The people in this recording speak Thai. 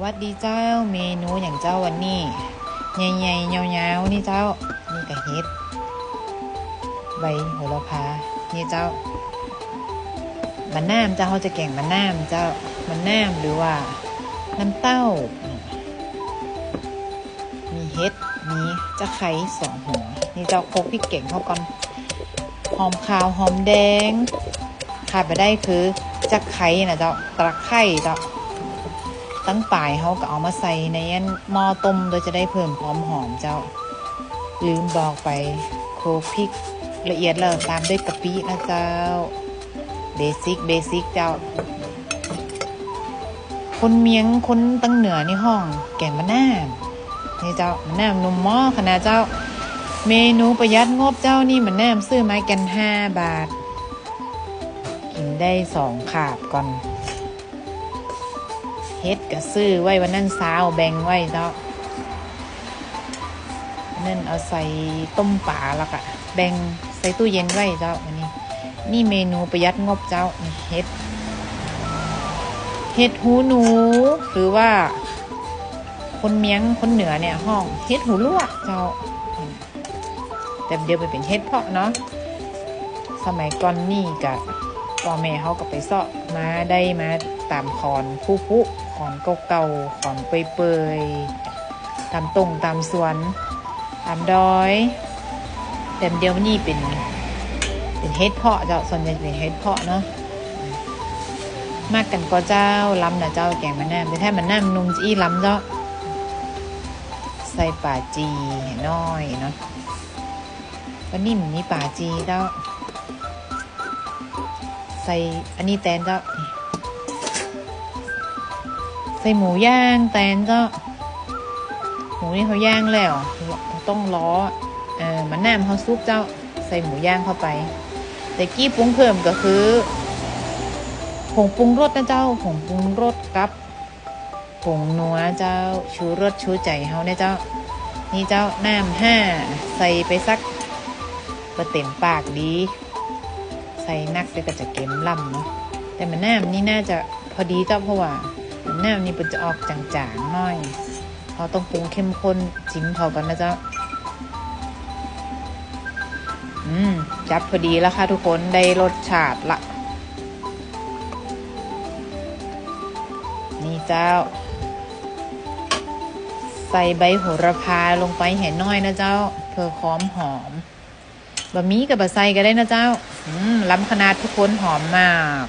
วัสดีเจ้าเมนูอย่างเจ้าวันนี้ใหญ่ๆยาวๆนี่เจ้านี่กะเฮ็ดใบโหระพานี่เจ้ามันน้ำเจ้าเขาจะแก่งมันน้ำเจ้ามันน้ำหรือว่าน้ำเต้า มีเฮ็ดมีจะไข่สองหัวนี่เจ้าโคกพริกเก่งเข้าก่อนหอมขาวหอมแดงขาดไปได้คือจะไข่นะเจ้าตะไคร่เจ้า ตั้งปลายเขาก็เอามาใส่ในหม้อต้มโดยจะได้เพิ่มความหอมเจ้า ลืมบอกไปโคพริกละเอียดแล้วตามด้วยกะปินะเจ้าเบสิกเบสิกเจ้า คนเมียงคนตั้งเหนือนี่ห้อง แกงมะนาวนี่เจ้ามะนาวนุ่มหม้อขนาดเจ้า เมนูประหยัดงบเจ้านี่มะนาวซื้อไม้กันห้าบาท กินได้สองขาบก่อน เฮ็ดก็ซื้อไว้วันนั้นสาวแบ่งไว้เนาะนั่นเอาใส่ต้มปลาแล้วก็แบ่งใส่ตู้เย็นไว้เจ้าอันนี้ นี่เมนูประหยัดงบเจ้าเฮ็ด เฮ็ดหูหนู หรือว่า คนเมียงคนเหนือเนี่ยห้องเฮ็ดหูลวกเจ้า แต่เดี๋ยวไปเป็นเฮ็ดเพาะเนาะสมัยก่อนนี่กับ พ่อแม่เขาก็ไปเสาะมาได้มาตามคอนผู้ผู้คอนเก่าๆคอนเปยๆตามตรงตามสวนตามดอย แต่เดียวนี่เป็น เป็นเฮ็ดเพาะเจ้าส่วนใหญ่เป็นเฮ็ดเพาะเนาะมากกันก็เจ้าล้ำนะเจ้าแกงมันน้ำแต่ถ้ามันน้ำนุ่มจะอี้ล้ำเจ้าใส่ป่าจีให้น้อยเนาะวันนี้มันมีป่าจีเจ้า ใส่อันนี้แตนเจ้าใส่หมูย่างแตนเจ้าหมูนี่เขาย่างแล้ว ต้องล้อเออมันน้ำเขาซุปเจ้าใส่หมูย่างเข้าไป แต่กี้ปรุงเพิ่มก็คือผงปรุงรสนะเจ้าผงปรุงรสกับผงนัวเจ้าชูรสชูใจเขาเนี่ยเจ้า นี่เจ้าน้ำห้าใส่ไปสักก็เต็มปากดี ใส่นักไปก็จะเก็มล่ำเนาะแต่มันน้ำนี่น่าจะพอดีเจ้าเพราะว่ามันน้ำนี่มันจะออกจางๆหน่อยเขาต้องปรุงเข้มข้นจิ้มเขากันนะเจ้าอืมจับพอดีแล้วค่ะทุกคนได้รสชาติละ นี่เจ้า ใส่ใบโหระพาลงไปเห็นน้อยนะเจ้าเพื่อความหอม บะหมี่กับบะไซก็ได้นะเจ้า อืมล้ำขนาดทุกคนหอมมาก